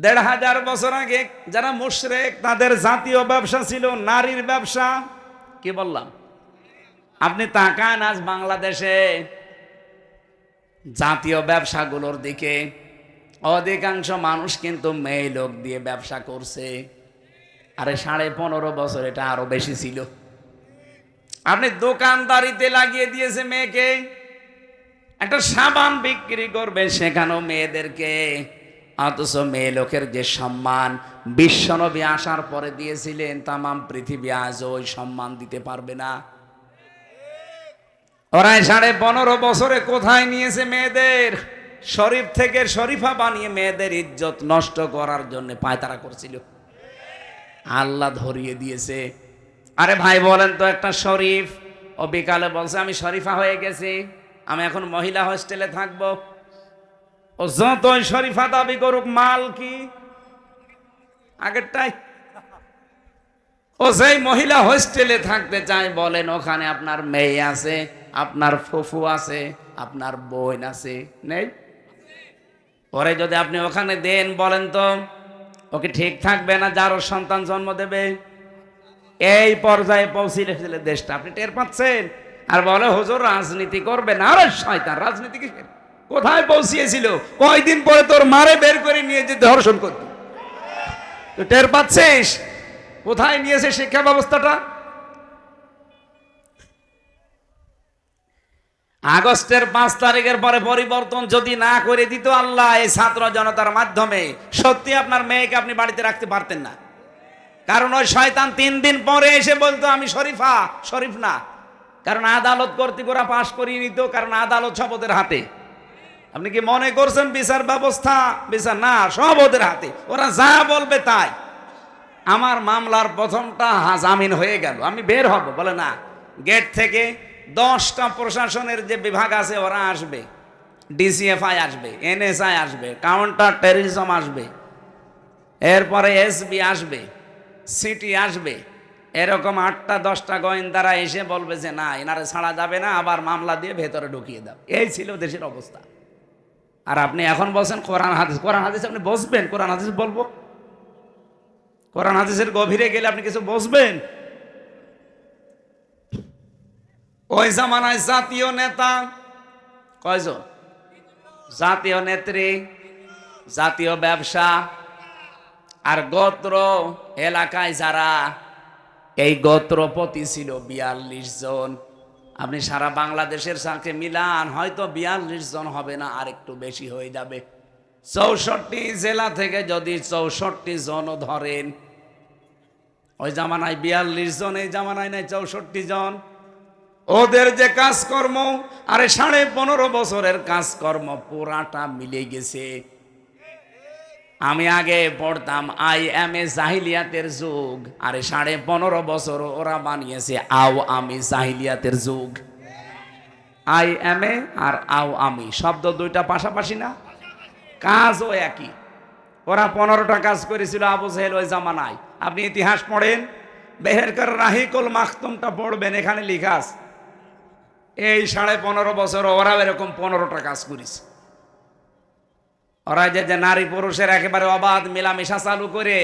দেড় হাজার বছর আগে যারা মুশরেক, তাদের জাতীয় ব্যবসা ছিল নারীর ব্যবসা। কি বললাম? আপনি তাকান আজ বাংলাদেশে জাতীয় ব্যবসাগুলোর দিকে। অধিকাংশ মানুষ কিন্তু মেয়ে লোক দিয়ে ব্যবসা করছে। আরে সাড়ে পনেরো বছর এটা আরও বেশি ছিল। আপনি দোকানদারিতে লাগিয়ে দিয়েছে মেয়েকে। একটা সাবান বিক্রি করবে সেখানেও মেয়েদেরকে। অথচ মেয়ে লোকের যে সম্মান, বিশ্বনবী আসার পরে দিয়েছিলেন তামাম পৃথিবী আজ ওই সম্মান দিতে পারবে না। ওরা সাড়ে পনেরো বছরে কোথায় নিয়েছে মেয়েদের? শরীফ থেকে শরীফা বানিয়ে মেয়েদের ইজ্জত নষ্ট করার জন্য পায়তারা করছিল। আল্লাহ ধরিয়ে দিয়েছে। আরে ভাই, বলেন তো একটা শরীফ। ও বিকালে বলছে, আমি শরীফা হয়ে গেছি, আমি এখন মহিলা হোস্টেলে থাকব। ও যতই শরীফা দাবি করুক, মাল কি? আগেরটাই। ও সেই মহিলা হোস্টেলে থাকতে চায়, বলেন, ওখানে আপনার মেয়ে আছে, আপনার ফুফু আছে, আপনার বোন আছে, নেই? পরে যদি আপনি ওখানে দেন, বলেন তো ওকে ঠিক থাকবে না যার ওর সন্তান জন্ম দেবে? এই পর্যায়ে পৌঁছিলে দেশটা আপনি টের পাচ্ছেন। আর বলে, হুজুর, রাজনীতি করবে না, আরে শয়তান, রাজনীতি কিসের? কোথায় পৌঁছিয়েছিল? কয়দিন পরে তোর মারে বের করে নিয়ে যে ধর্ষণ করত। টের পাচ্ছিস? কোথায় নিয়েছে শিক্ষা ব্যবস্থাটা? আগস্টের পাঁচ তারিখের পরে পরিবর্তন যদি না করে দিত আল্লাহ, এই ছাত্র জনতার মাধ্যমে সত্যি আপনার মেয়েকে আপনি বাড়িতে রাখতে পারতেন না। কারণ ওই শয়তান তিন দিন পরে এসে বলতো, আমি শরীফা। শরীফ না। কারণ আদালত কর্তৃক পাশ করিয়ে নিত, কারণ আদালত শপথের হাতে। আপনি কি মনে করছেন বিচার ব্যবস্থা, বিচার না, সব ওদের হাতে। ওরা যা বলবে তাই। আমার মামলার প্রথমটা জামিন হয়ে গেল। আমি বের হব, বলে না। গেট থেকে দশটা প্রশাসনের যে বিভাগ আছে, ওরা আসবে। ডিসিএফআই আসবে, এনএসআই আসবে, কাউন্টার টেরিজম আসবে। এরপরে এসবি আসবে, সিটি আসবে। এরকম আটটা, দশটা গোয়েন্দারা এসে বলবে যে, না, এনারে ছাড়া যাবে না, আবার মামলা দিয়ে ভেতরে ঢুকিয়ে দাও। এই ছিল দেশের অবস্থা। আর আপনি এখন বলছেন কোরআন হাদিস কোরআন হাদিস আপনি বসবেন, কোরআন হাদিস বলব? কোরআন হাদিসের গভীরে গেলে আপনি কিছু বসবেন? ওই জামানায় জাতীয় নেতা, কয়জন? জাতীয় নেত্রী, জাতীয় ব্যবসা, আর গোত্র এলাকায় যারা, এই গোত্রপতি ছিল বিয়াল্লিশ জন। আপনি সারা বাংলাদেশের সাথে মিলান, হয়তো বিয়াল্লিশ জন হবে না, আর একটু বেশি হয়ে যাবে। চৌষট্টি জেলা থেকে যদি চৌষট্টি জন ধরেন, ওই জামানায় বিয়াল্লিশ জন, এই জামানায় নাই চৌষট্টি জন। ওদের যে কাজকর্ম, আরে সাড়ে পনেরো বছরের কাজকর্ম পুরাটা মিলে গেছে। আমি আগে পড়তাম আই এম এ জাহিলিয়াতের যুগ। আরে সাড়ে পনেরো বছর ওরা বানিয়েছে, আও আমি জাহিলিয়াতের যুগ। আই এম এ আর আও আমি, শব্দ দুইটা পাশাপাশি না? কাজও একই। ওরা পনেরোটা কাজ করেছিল আবু সাহেল ওই জামানায়। আপনি ইতিহাস পড়েন? বেহেরকার রাহিকুল মাখতুমটা পড়বেন, এখানে লিখা আছে। এই সাড়ে পনেরো বছর ওরাও এরকম পনেরোটা কাজ করেছে। ওরা যে যে নারী পুরুষের একেবারে অবাধ মেলামেশা চালু করে,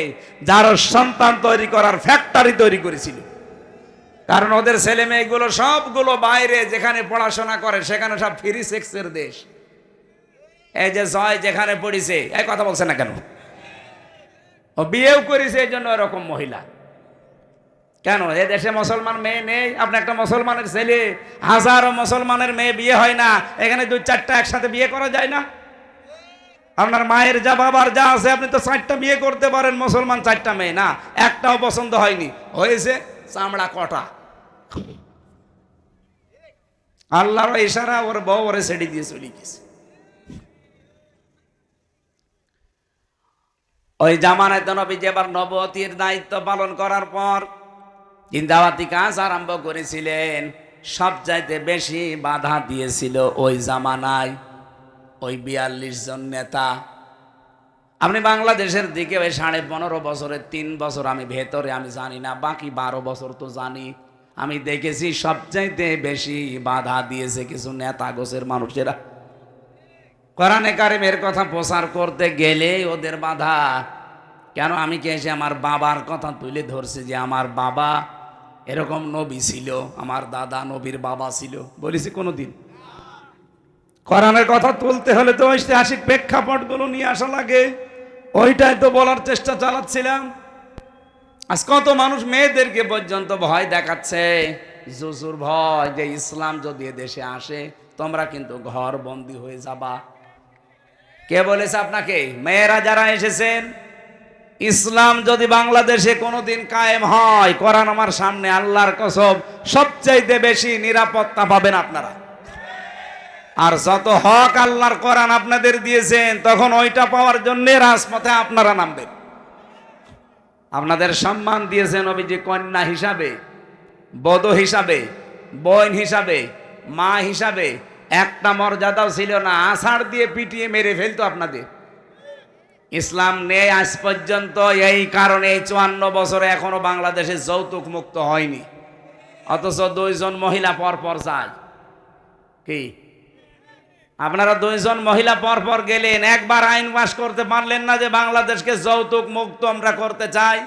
যার সন্তান তৈরি করার ফ্যাক্টরি তৈরি করেছিল। কারণ ওদের ছেলে মেয়েগুলো সবগুলো বাইরে যেখানে পড়াশোনা করে, সেখানে সব ফ্রি সেক্সের দেশ। এই যে জয় যেখানে পড়িছে, এই কথা বলছে না কেন? ও বিয়েও করেছে, এই জন্য এরকম মহিলা। কেন? এ দেশে মুসলমান মেয়ে নেই, আপনি একটা মুসলমানের ছেলে, হাজারো মুসলমানের মেয়ে বিয়ে হয় না, এখানে দুই চারটা একসাথে বিয়ে করা যায় না? আপনার মায়ের যা বাবার যা আছে, আপনি তো চারটা বিয়ে করতে পারেন, মুসলমান চারটা মেয়ে। না, একটাও পছন্দ হয়নি। হয়েছে চামড়া কটা। আল্লাহর ইশারা ওর বউ ওরে ছেড়ে দিয়ে চলে গেছে। ওই জামানায় তো নবী যে এবার নবতির দায়িত্ব পালন করার পর জিন্দাবাতি কাজ আরম্ভ করেছিলেন। সব চাইতে বেশি বাধা দিয়েছিল ওই জামানায়। ওই বিয়াল্লিশ জন নেতা। আপনি বাংলাদেশের দিকে ওই সাড়ে পনেরো বছরের তিন বছর আমি ভেতরে, আমি জানি না, বাকি বারো বছর তো জানি। আমি দেখেছি সবচাইতে বেশি বাধা দিয়েছে কিছু নেতা গোছের মানুষেরা। কোরআনে কারিমের কথা প্রচার করতে গেলে ওদের বাধা। কেন আমি কি এসে আমার বাবার কথা তুলে ধরছি যে আমার বাবা এরকম নবী ছিল, আমার দাদা নবীর বাবা ছিল? বলেছি কোনো দিন কোরআনের কথা তুলতে হলে তো ঐতিহাসিক প্রেক্ষাপটগুলো নিয়ে আসা লাগে। ওইটাই তো বলার চেষ্টা চালাচ্ছিলাম। আজ কত মানুষ মেয়েদেরকে পর্যন্ত ভয় দেখাচ্ছে। জুজুর ভয় যে ইসলাম যদি দেশে আসে, তোমরা কিন্তু ঘর বন্দি হয়ে যাবা। কে বলেছে আপনাকে? মেয়েরা যারা এসেছেন, ইসলাম যদি বাংলাদেশে কোনোদিন কায়েম হয়, কোরআন আমার সামনে আল্লাহর কসম সবচাইতে বেশি নিরাপত্তা পাবেন আপনারা। আর যত হক আল্লাহর কোরআন আপনাদের দিয়েছেন, তখন ওইটা পাওয়ার জন্য রাজপথে আপনারা নামবেন। আপনাদের সম্মান দিয়েছেন অভিজি কন্যা হিসাবে, বধ হিসাবে, বোন হিসাবে, মা হিসাবে, একটা মর্যাদাও ছিল না। আষাঢ় দিয়ে পিটিয়ে মেরে ফেলতো আপনাদের। ইসলাম নেই আজ পর্যন্ত, এই কারণে এই চুয়ান্ন বছরে এখনও বাংলাদেশে যৌতুক মুক্ত হয়নি। অথচ দুইজন মহিলা পর পর যায়। কি? আপনারা দুইজন মহিলা পর পর গেলেন, একবার আইন পাশ করতে পারলেন না যে বাংলাদেশকে যৌতুক মুক্ত আমরা করতে চাই,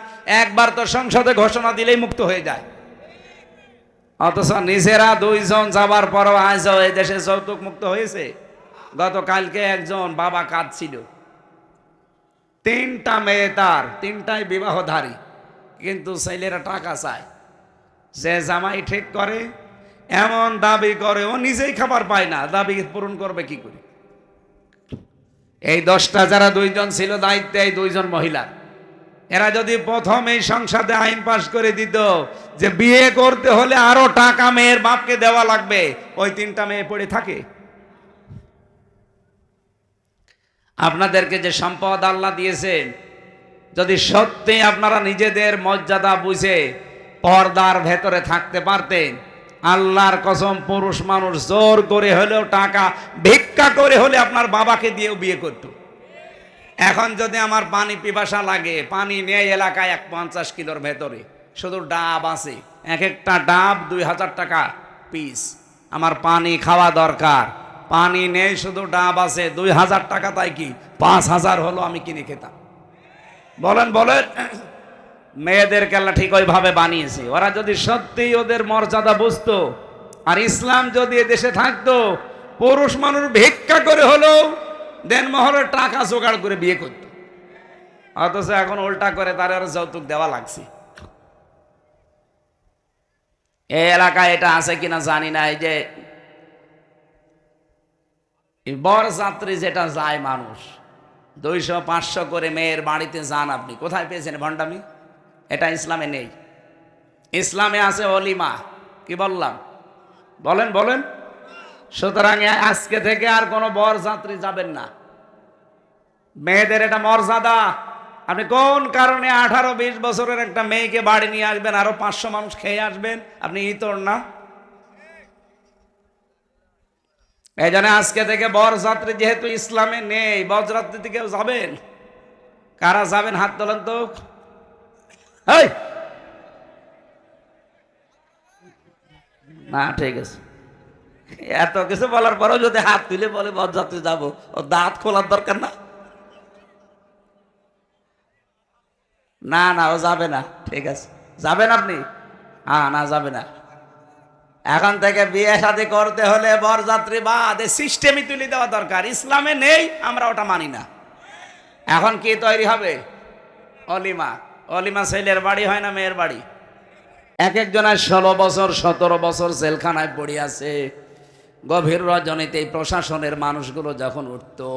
একবার তো সংসদে ঘোষণা দিলেই মুক্ত হয়ে যায়। অথচ নিজেরা দুইজন যাবার পরও আজ এই দেশে যৌতুক মুক্ত হয়েছে। গতকালকে একজন বাবা কাঁদছিল। তিনটা মেয়ে তার, তিনটাই বিবাহধারী, কিন্তু ছেলেরা টাকা চায়। যে জামাই ঠিক করে এমন দাবি করে, ও নিজেই খাবার পায় না। দাবি পূরণ করবে কি করে? এই দশটা যারা দুইজন ছিল, দায়িত্বে এই দুইজন মহিলা। এরা যদি প্রথম এই সংসদে আইন পাশ করে দিত যে বিয়ে করতে হলে আরও টাকা মেয়ের বাপকে দেওয়া লাগবে, ওই তিনটা মেয়ে পড়ে থাকে। আপনাদেরকে যে সম্পদ আল্লাহ দিয়েছেন, যদি সত্যি আপনারা নিজেদের মর্যাদা বুঝে পর্দার ভেতরে থাকতে পারতেন আল্লাহর কসম, পুরুষ মানুষ জোর করে হলেও টাকা, ভিক্ষা করে হলে আপনার বাবাকে দিয়েও বিয়ে করত। এখন যদি আমার পানি পিপাসা লাগে, পানি নেই এলাকায় এক পঞ্চাশ কিলোর ভেতরে, শুধু ডাব আছে, এক একটা ডাব দুই হাজার টাকা পিস আমার পানি খাওয়া দরকার, পানি নেই শুধু ডাব আছে, দুই হাজার টাকা তাই কি, পাঁচ হাজার হলো আমি কিনে খেতাম। বলেন বলেন। মেয়েদের খেলা ঠিক ওইভাবে বানিয়েছে। ওরা যদি সত্যি ওদের মর্যাদা বুঝতো, আর ইসলাম যদি এ দেশে থাকতো, পুরুষ মানুষ ভিক্ষা করে হলেও দেনমহরের টাকা জোগাড় করে বিয়ে করত। অথচ এখন উল্টা করে তার আর যৌতুক দেওয়া লাগছে। এই এলাকায় এটা আছে কিনা জানি না, এই যে এই বরযাত্রী যেটা যায় মানুষ, দুইশো পাঁচশো করে মেয়ের বাড়িতে যান আপনি। কোথায় পেয়েছেন ভণ্ডামি? এটা ইসলামে নেই। ইসলামে আছে অলিমা। কি বললাম? বলেন বলেন। সুতরাং আজকে থেকে আর কোনো বরযাত্রী যাবেন না। মেয়েদের এটা মর্যাদা। আপনি কোন কারণে আঠারো, বিশ বছরের একটা মেয়েকে বাড়ি নিয়ে আসবেন? আরও পাঁচশো মানুষ খেয়ে আসবেন? আপনি ইতর না। এই জন্য আজকে থেকে বরযাত্রী যেহেতু ইসলামে নেই, বরযাত্রীতে কেউ যাবেন? কারা যাবেন? হাত তোলেন তো। না, ঠিক আছে। এত কিছু বলার পরেও যদি হাত তুলে বলে বরযাত্রী যাব। ও দাঁত খোলার দরকার না। না না, ও যাবে না। ঠিক আছে। যাবেন আপনি? হ্যাঁ না, যাবে না। এখন থেকে বিয়ে শাদী করতে হলে বরযাত্রী বাদ সিস্টেমই তুলে দেওয়া দরকার। ইসলামে নেই, আমরা ওটা মানি না। এখন কি তৈরি হবে? অলিমা। অলিমা ছেলের বাড়ি হয় না মেয়ের বাড়ি? এক একজনের ষোলো বছর, সতেরো বছর জেলখানায় পড়ে আছে। গভীর রজনীতে প্রশাসনের মানুষগুলো যখন উঠতো,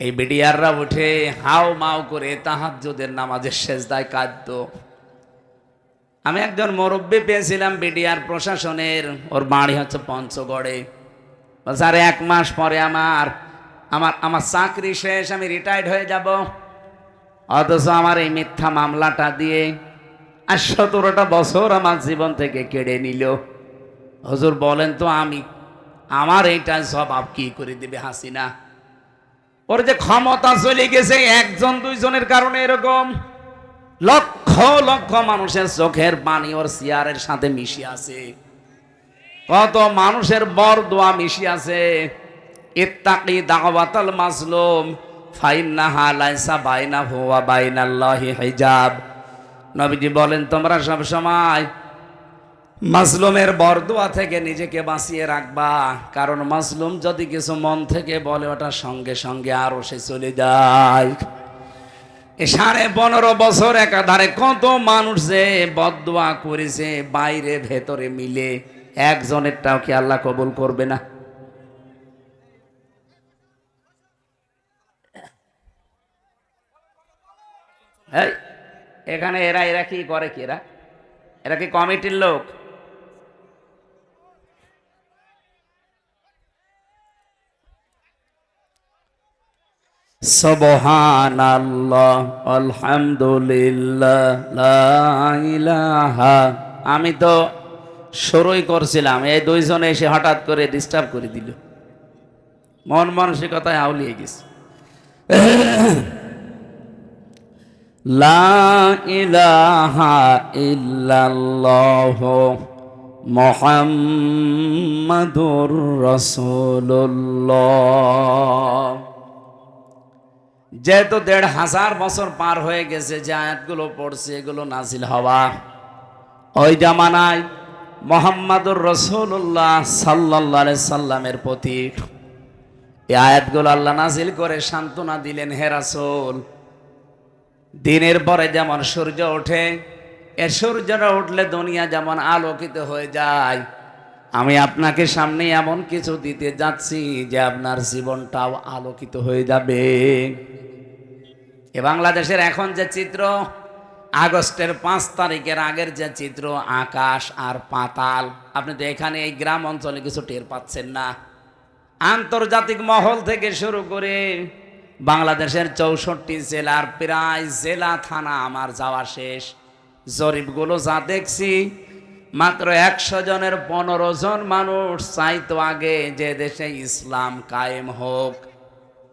এই বিডিআররা উঠে হাও মাও করে তাহাজ্জুদের নামাজের শেষদায় কাঁদত। আমি একজন মুরব্বী পেয়েছিলাম বিডিআর প্রশাসনের, ওর বাড়ি হচ্ছে পঞ্চগড়ে। স্যার এক মাস পরে আমার আমার আমার চাকরি শেষ, আমি রিটায়ার্ড হয়ে যাব। অথচ আমার এই মিথ্যা মামলাটা দিয়ে আর সতেরোটা বছর আমার জীবন থেকে কেড়ে নিল। হজুর বলেন তো আমি, আমার এইটা জবাব কি করে দেবে হাসিনা? ওর যে ক্ষমতা চলে গেছে একজন দুইজনের কারণে এরকম। লক্ষ লক্ষ মানুষের চোখের পানি ওর চেয়ারের সাথে মিশে আছে। কত মানুষের বর দোয়া মিশে আছে। ইত্তাকি দাওয়াতাল মাজলুম। ফাইন্নাহা লাইসা বাইনা হুয়া বাইনাল্লাহি হিজাব। নবীজি বলেন, তোমরা সব সময় মাজলুমের বরদোয়া থেকে নিজেকে বাঁচিয়ে রাখবা। কারণ মাজলুম যদি কিছু মন থেকে বলে, ওটা সঙ্গে সঙ্গে আরও সে চলে যায়। এ সাড়ে পনেরো বছর একাধারে কত মানুষ যে বদোয়া করেছে, বাইরে ভেতরে মিলে। একজনেরটাও কি আল্লাহ কবুল করবে না? এই, এখানে এরা এরা কি করে কি এরা? এরা কি কমিটির লোক? সুবহানাল্লাহ আলহামদুলিল্লাহ আমি তো শুরুই করছিলাম এই দুইজনে এসে হঠাৎ করে ডিস্টার্ব করে দিল। মন মানসিকতায় আউলিয়ে গেছে। ইল্লাল্লাহ মুহাম্মাদুর রাসূলুল্লাহ। যেহেতু দেড় হাজার বছর পার হয়ে গেছে, যে আয়াতগুলো পড়ছে, এগুলো নাজিল হওয়া। ওই জামানায় মোহাম্মদুর রসুল্লাহ সাল্লাহ সাল্লামের প্রতি এই আয়াতগুলো আল্লাহ নাজিল করে সান্ত্বনা দিলেন, হে রাসূল দিনের পরে যেমন সূর্য ওঠে, এ সূর্যটা উঠলে দুনিয়া যেমন আলোকিত হয়ে যায়। আমি আপনাকে সামনে এমন কিছু দিতে যাচ্ছি যে আপনার জীবনটাও আলোকিত হয়ে যাবে। এ বাংলাদেশের এখন যে চিত্র, আগস্টের পাঁচ তারিখের আগের যে চিত্র, আকাশ আর পাতাল, আপনি তো এখানে এই গ্রাম অঞ্চলে কিছু টের পাচ্ছেন না। আন্তর্জাতিক মহল থেকে শুরু করে বাংলাদেশের চৌষট্টি জেলার প্রায় জেলা থানা আমার যাওয়া শেষ। জরিপগুলো যা দেখছি, মাত্র একশো জনের পনেরো জন মানুষ চাইতো আগে যে দেশে ইসলাম কায়েম হোক।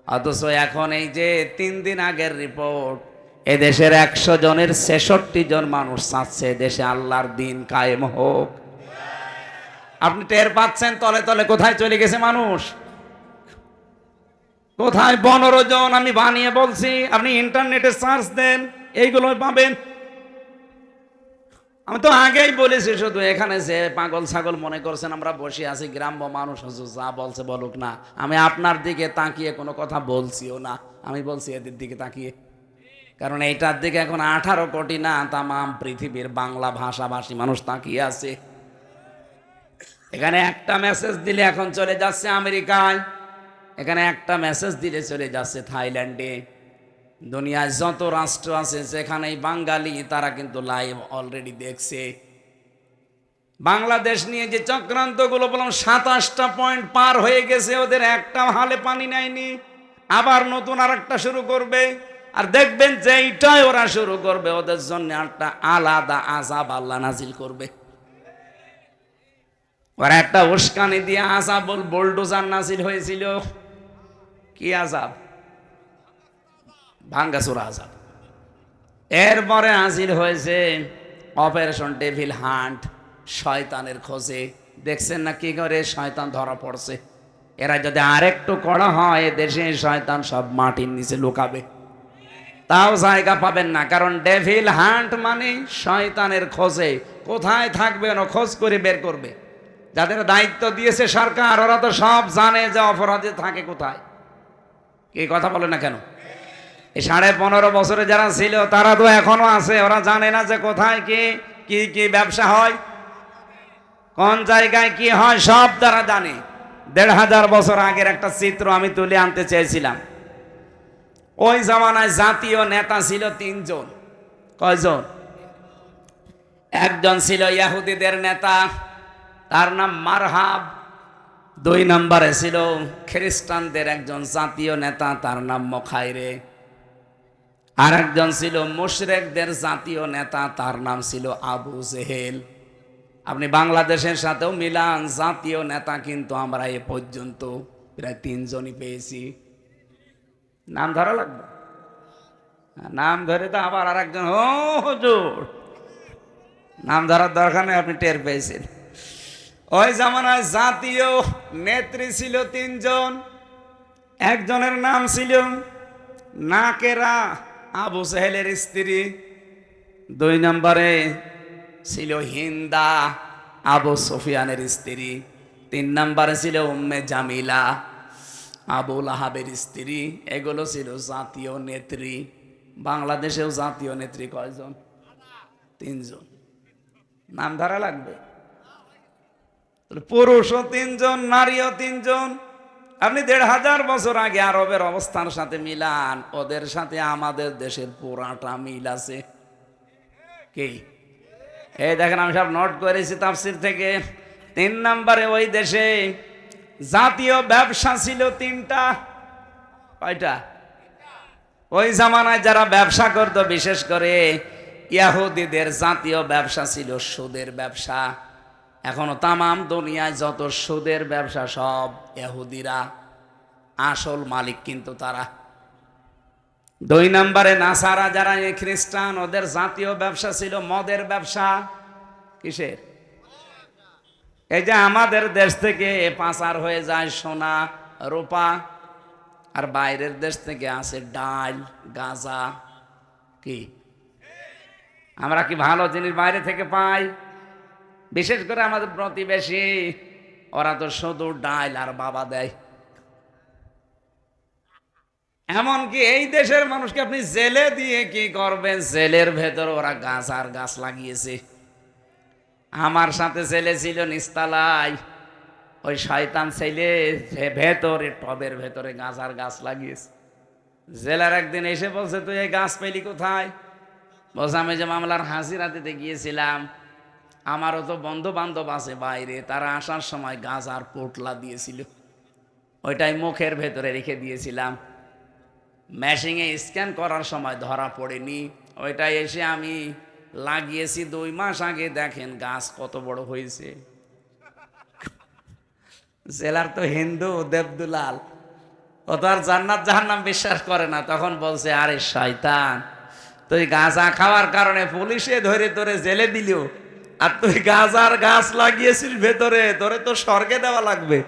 অথচ এখন এই যে তিন দিন আগের রিপোর্ট এদেশের একশো জনের ছেষট্টি জন মানুষ চাচ্ছে দেশে আল্লাহর দিন কায়েম হোক। আপনি টের পাচ্ছেন তলে তলে কোথায় চলে গেছে মানুষ? কোথায় পনেরো জন আমি বানিয়ে বলছি? আপনি ইন্টারনেটে সার্চ দেন, এইগুলো পাবেন। আমি তো আগেই বলেছি, শুধু এখানে যে পাগল ছাগল মনে করছেন আমরা বসে আছি, গ্রাম্য মানুষ হচ্ছে যা বলছে বলুক না। আমি আপনার দিকে তাকিয়ে কোনো কথা বলছিও না। আমি বলছি এদের দিকে তাকিয়ে। কারণ এইটার দিকে এখন আঠারো কোটি না, তামাম পৃথিবীর বাংলা ভাষাভাষী মানুষ তাকিয়ে আছে। এখানে একটা মেসেজ দিলে এখন চলে যাচ্ছে আমেরিকায়। এখানে একটা মেসেজ দিলে চলে যাচ্ছে থাইল্যান্ডে। দুনিয়ায় যত রাষ্ট্র আছে, যেখানেই বাঙালি, তারা কিন্তু লাইভ অলরেডি দেখছে। বাংলাদেশ নিয়ে যে চক্রান্তগুলো, বললাম সাতাশটা পয়েন্ট পার হয়ে গেছে, ওদের একটা হালে পানি নেয়নি। আবার নতুন আর একটা শুরু করবে। আর দেখবেন যে এইটাই ওরা শুরু করবে, ওদের জন্য একটা আলাদা আজাব আল্লাহ নাজিল করবে। ওরা একটা উস্কানি দিয়ে আজাবল বোল্ডোজার নাজিল হয়েছিল। কি আজাব? ভাঙ্গাসুরা আজাব। এরপরে হাজির হয়েছে অপারেশন ডেভিল হান্ট, শয়তানের খোঁজে। দেখছেন না কি করে? শয়তান ধরা পড়ছে। এরা যদি আরেকটু কড়া হয় দেশে শয়তান সব মাটির নিচে লুকাবে। তাও জায়গা পাবেন না, কারণ ডেভিল হান্ট মানে শয়তানের খোঁজে। কোথায় থাকবে ওরা খোঁজ করে বের করবে। যাদের দায়িত্ব দিয়েছে সরকার, ওরা তো সব জানে যে অপরাধে থাকে কোথায়। কি কথা বলে না কেন? এই সাড়ে পনেরো বছরে যারা ছিল, তারা তো এখনও আছে। ওরা জানে না যে কোথায় কি কি কি ব্যবসা হয়, কোন জায়গায় কি হয়, সব তারা জানে। দেড় হাজার বছর আগের একটা চিত্র আমি তুলে আনতে চেয়েছিলাম। ওই জামানায় জাতীয় নেতা ছিল তিনজন। কয়জন? একজন ছিল ইয়াহুদিদের নেতা, তার নাম মারহাব। দুই নম্বরে ছিল খ্রিস্টানদের একজন জাতীয় নেতা, তার নাম মখাইরে। আর একজন ছিল মুশরেকদের জাতীয় নেতা, তার নাম ছিল আবু জেহেল। আপনি বাংলাদেশের সাথেও মিলান, জাতীয় নেতা কিন্তু আমরা এ পর্যন্ত প্রায় তিনজনই পেয়েছি। নাম ধরা লাগবে? নাম ধরে তো আবার আর একজন ও হুজুর! নাম ধরার দরকার নেই, আপনি টের পেয়েছেন। ওই জামানায় জাতীয় নেত্রী ছিল তিনজন। একজনের নাম ছিল নাকেরা আবু সাহেলের স্ত্রী। দুই নম্বরে ছিল হিন্দা আবু সুফিয়ানের স্ত্রী। তিন নম্বরে ছিল উম্মে জামিলা আবুল আহাবের স্ত্রী। এগুলো ছিল জাতীয় নেত্রী। বাংলাদেশেও জাতীয় নেত্রী কয়জন? তিনজন। নাম ধরা লাগবে? পুরুষও তিনজন নারীও তিনজন। আপনি দেড় হাজার বছর আগে আরবের অবস্থার সাথে মিলান, ওদের সাথে আমাদের দেশের পুরাটা মিল আছে। কি? এই দেখেন, আমি সব নোট করেছি তাফসির থেকে। তিন নম্বরে ওই দেশে জাতীয় ব্যবসা ছিল তিনটা। কয়টা? ওই জামানায় যারা ব্যবসা করত, বিশেষ করে ইয়াহুদিদের জাতীয় ব্যবসা ছিল সুদের ব্যবসা। এখনও তামাম দুনিয়ায় যত সুদের ব্যবসা, সব এহুদিরা আসল মালিক কিন্তু তারা। দুই নম্বরে নাসারা যারা এই খ্রিস্টান, ওদের জাতীয় ব্যবসা ছিল মদের ব্যবসা। কিসের? এই যে আমাদের দেশ থেকে এ পাচার হয়ে যায় সোনা, রূপা, আর বাইরের দেশ থেকে আসে ডাল, গাঁজা। কি? আমরা কি ভালো জিনিস বাইরে থেকে পাই? বিশেষ করে আমাদের প্রতিবেশী, ওরা তো শুধু ডাইল আর বাবা দেয়। এমনকি এই দেশের মানুষকে আপনি জেলে দিয়ে কি করবেন? জেলের ভেতর ওরা গাছ আর গাছ লাগিয়েছে। আমার সাথে ছেলে ছিল নিস্তালায়। ওই শয়তান ছেলে ভেতরে, টবের ভেতরে গাছ আর গাছ লাগিয়েছে। জেলার একদিন এসে বলছে, তুই এই গাছ পেলি কোথায়? বলছে, আমি যে মামলার হাসিরা দিতে গিয়েছিলাম আমারও তো বন্ধু বান্ধব আছে বাইরে, তারা আসার সময় গাছ আর পোটলা দিয়েছিল। ওইটাই মুখের ভেতরে রেখে দিয়েছিলাম। ম্যাশিংয়ে স্ক্যান করার সময় ধরা পড়েনি। ওইটাই এসে আমি লাগিয়েছি দুই মাস আগে, দেখেন গাছ কত বড় হয়েছে। জেলার তো হিন্দু দেবদুলাল। ও তো আর জান্নাত জাহান্নাম বিশ্বাস করে না, তখন বলছে, আরে শয়তান, তুই গাঁজা খাওয়ার কারণে পুলিশে ধরে তোরে জেলে দিল। আর তুই গাছ আর গাছ লাগিয়েছিস ভেতরে তোরে তো স্বর্গে দেওয়া লাগবে।